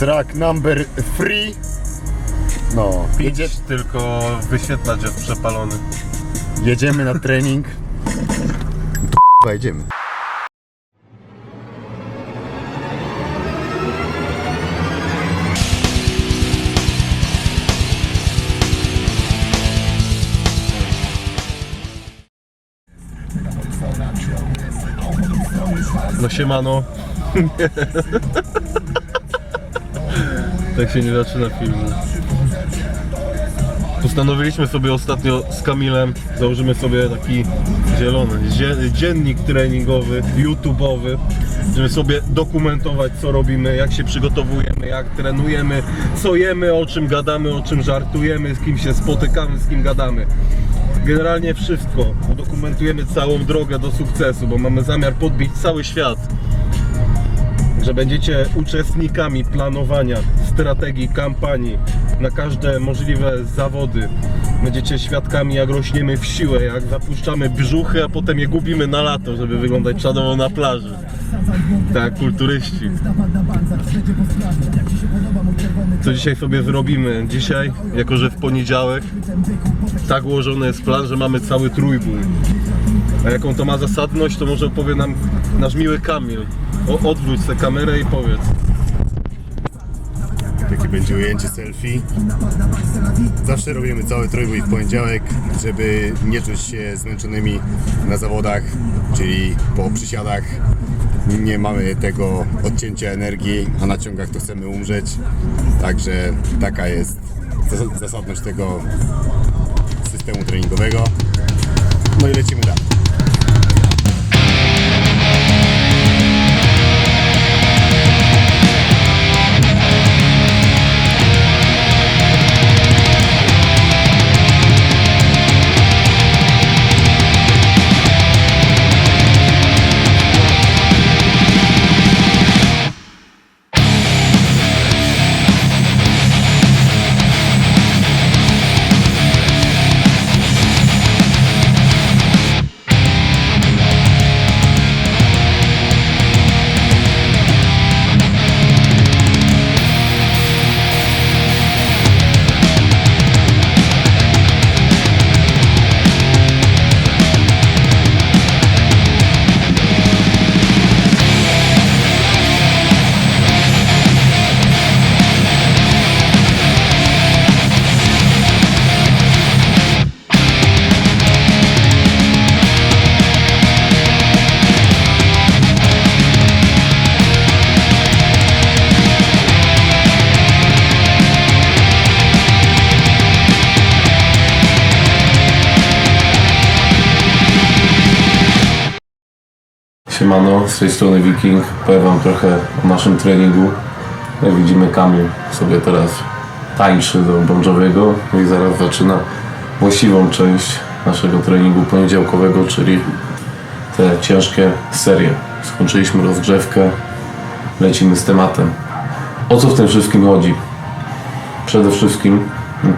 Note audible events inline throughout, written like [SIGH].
Track number 3. No, jedzie, tylko wyświetlać jest przepalony. jedziemy na trening. [LAUGHS] To jedziemy. No siemano. [LAUGHS] tak się nie zaczyna filmu. Postanowiliśmy sobie ostatnio z Kamilem, założymy sobie taki zielony, dzie- dziennik treningowy, YouTube'owy, żeby sobie dokumentować co robimy, jak się przygotowujemy, jak trenujemy, co jemy, o czym gadamy, o czym żartujemy, z kim się spotykamy, z kim gadamy. Generalnie wszystko. Udokumentujemy całą drogę do sukcesu, bo mamy zamiar podbić cały świat. Że będziecie uczestnikami planowania strategii kampanii na każde możliwe zawody. Będziecie świadkami, jak rośniemy w siłę, jak zapuszczamy brzuchy, a potem je gubimy na lato, żeby wyglądać czadowo na plaży. Tak, kulturyści. Co dzisiaj sobie zrobimy? Dzisiaj, jako że w poniedziałek, tak ułożony jest plan, że mamy cały trójbój. A jaką to ma zasadność, to może opowie nam nasz miły Kamil. O, odwróć tę kamerę i powiedz. Takie będzie ujęcie selfie. Zawsze robimy cały trójbój w poniedziałek, żeby nie czuć się zmęczonymi na zawodach, czyli po przysiadach. Nie mamy tego odcięcia energii, a na ciągach to chcemy umrzeć. Także taka jest zas- zasadność tego systemu treningowego. No i lecimy dalej. Siemano, z tej strony Viking. Powiem wam trochę o naszym treningu. Jak widzimy Kamil sobie teraz tańczy do Bądżowego i zaraz zaczyna właściwą część naszego treningu poniedziałkowego, czyli te ciężkie serie. Skończyliśmy rozgrzewkę, lecimy z tematem. O co w tym wszystkim chodzi? Przede wszystkim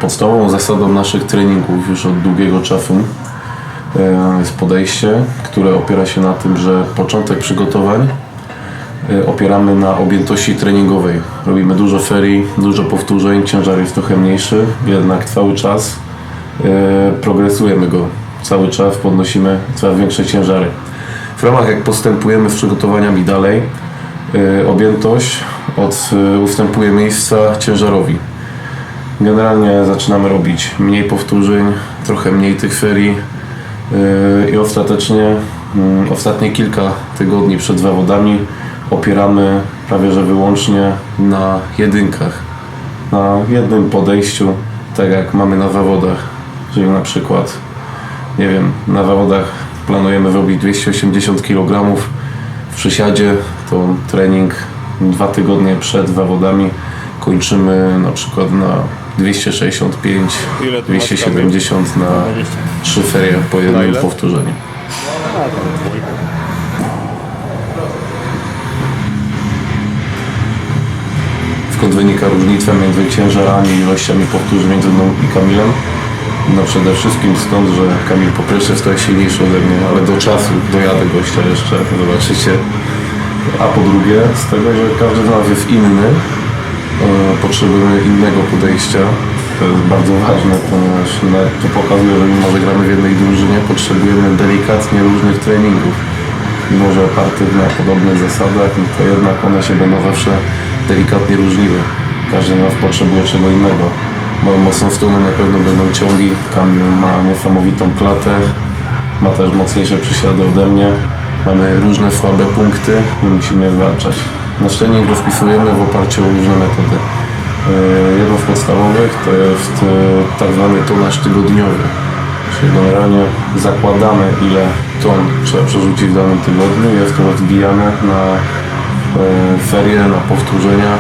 podstawową zasadą naszych treningów już od długiego czasu jest podejście, które opiera się na tym, że początek przygotowań e, opieramy na objętości treningowej. Robimy dużo ferii, dużo powtórzeń, ciężar jest trochę mniejszy, jednak cały czas e, progresujemy go. Cały czas podnosimy coraz większe ciężary. W ramach jak postępujemy z przygotowaniami dalej, e, objętość od, e, ustępuje miejsca ciężarowi. Generalnie zaczynamy robić mniej powtórzeń, trochę mniej tych ferii i ostatecznie mm, ostatnie kilka tygodni przed zawodami opieramy prawie że wyłącznie na jedynkach, na jednym podejściu, tak jak mamy na zawodach, czyli na przykład, nie wiem, na zawodach planujemy robić 280 kg w przysiadzie, to trening dwa tygodnie przed zawodami kończymy na przykład na 265, Ile tu masz 270 na 3 ferie po jednym ile? powtórzeniu. Skąd wynika różnica między ciężarami i ilościami powtórzeń między mną i Kamilem? No przede wszystkim stąd, że Kamil po pierwsze jest trochę silniejszy ode mnie, ale do czasu dojadę gościa jeszcze, zobaczycie. A po drugie z tego, że każdy z nas jest inny, potrzebujemy innego podejścia. To jest bardzo ważne, ponieważ nawet to pokazuje, że mimo, że gramy w jednej drużynie, potrzebujemy delikatnie różnych treningów. Mimo, że opartych na podobnych zasadach, no to jednak one się będą zawsze delikatnie różniły. Każdy nas potrzebuje czego innego. Moją mocną stroną na pewno będą ciągi. Kamil ma niesamowitą klatę, ma też mocniejsze przysiady ode mnie. Mamy różne słabe punkty i musimy je zwalczać. Nasz trening rozpisujemy w oparciu o różne metody. Yy, podstawowych to jest yy, tak zwany tonaż tygodniowy. Czyli generalnie zakładamy ile ton trzeba przerzucić w danym tygodniu. Jest to rozbijane na yy, ferie, na powtórzenia,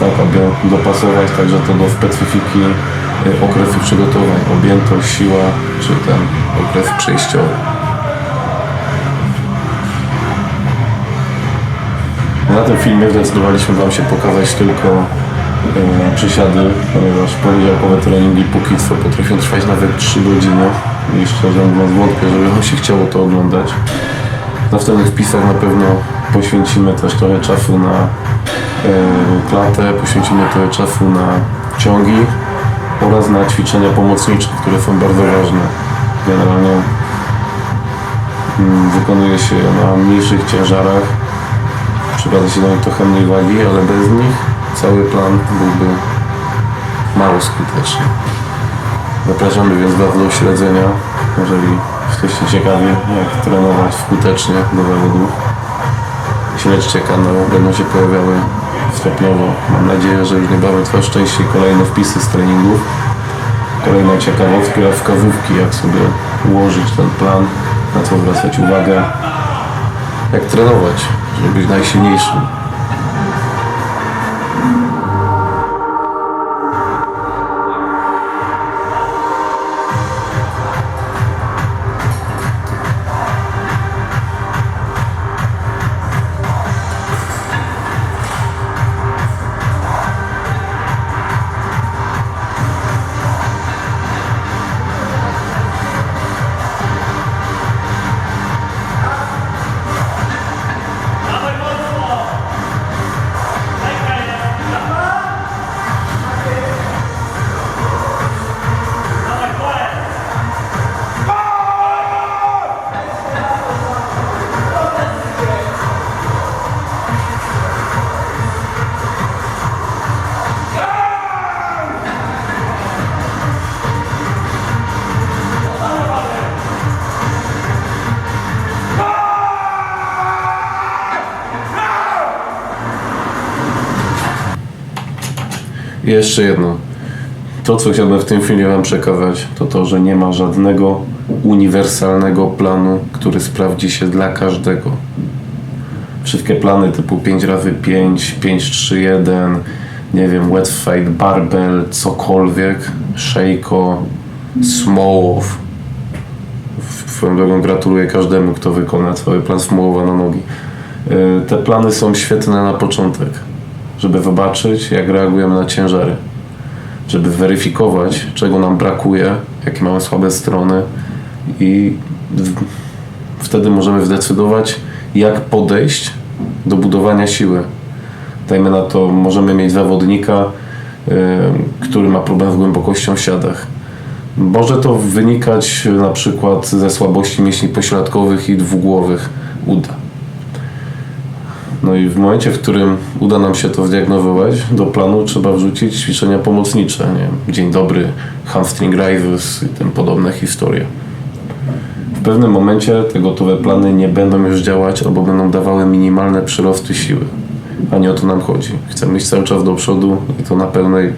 tak aby dopasować także to do specyfiki yy, okresu przygotowań, objętość, siła czy ten okres przejściowy. Na tym filmie zdecydowaliśmy Wam się pokazać tylko e, przysiady, ponieważ poniedziałkowe treningi póki potrafią trwać nawet 3 godziny i szczerze mówiąc wątpię, żeby Wam się chciało to oglądać. W następnych wpisach na pewno poświęcimy też trochę czasu na e, klatę, poświęcimy trochę czasu na ciągi oraz na ćwiczenia pomocnicze, które są bardzo ważne. Generalnie mm, wykonuje się na mniejszych ciężarach, Przykłada się do trochę mniej wagi, ale bez nich cały plan byłby mało skuteczny. Zapraszamy więc do śledzenia, jeżeli jesteście ciekawi, jak trenować skutecznie do zawodów. Śledźcie kanał, będą się pojawiały stopniowo. Mam nadzieję, że już niebawem coraz częściej kolejne wpisy z treningów, kolejne ciekawostki oraz wskazówki, jak sobie ułożyć ten plan, na co zwracać uwagę, jak trenować, żeby być najsilniejszym. Jeszcze jedno. To, co chciałbym w tym filmie Wam przekazać, to to, że nie ma żadnego uniwersalnego planu, który sprawdzi się dla każdego. Wszystkie plany typu 5 razy 5 5 3 1 nie wiem, wet fight, barbell, cokolwiek, Sheiko, Smołow. Swoją drogą gratuluję każdemu, kto wykona cały plan Smołowa na nogi. Y, Te plany są świetne na początek, żeby zobaczyć, jak reagujemy na ciężary żeby weryfikować, czego nam brakuje, jakie mamy słabe strony i w, wtedy możemy zdecydować, jak podejść do budowania siły. Dajmy na to, możemy mieć zawodnika, y, który ma problem z głębokością w siadach. Może to wynikać na przykład ze słabości mięśni pośladkowych i dwugłowych uda. No i w momencie, w którym uda nam się to zdiagnozować, do planu trzeba wrzucić ćwiczenia pomocnicze, nie dzień dobry, hamstring raises i tym podobne historie. W pewnym momencie te gotowe plany nie będą już działać albo będą dawały minimalne przyrosty siły. A nie o to nam chodzi. Chcemy iść cały czas do przodu i to na pełnej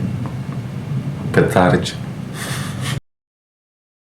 petardzie.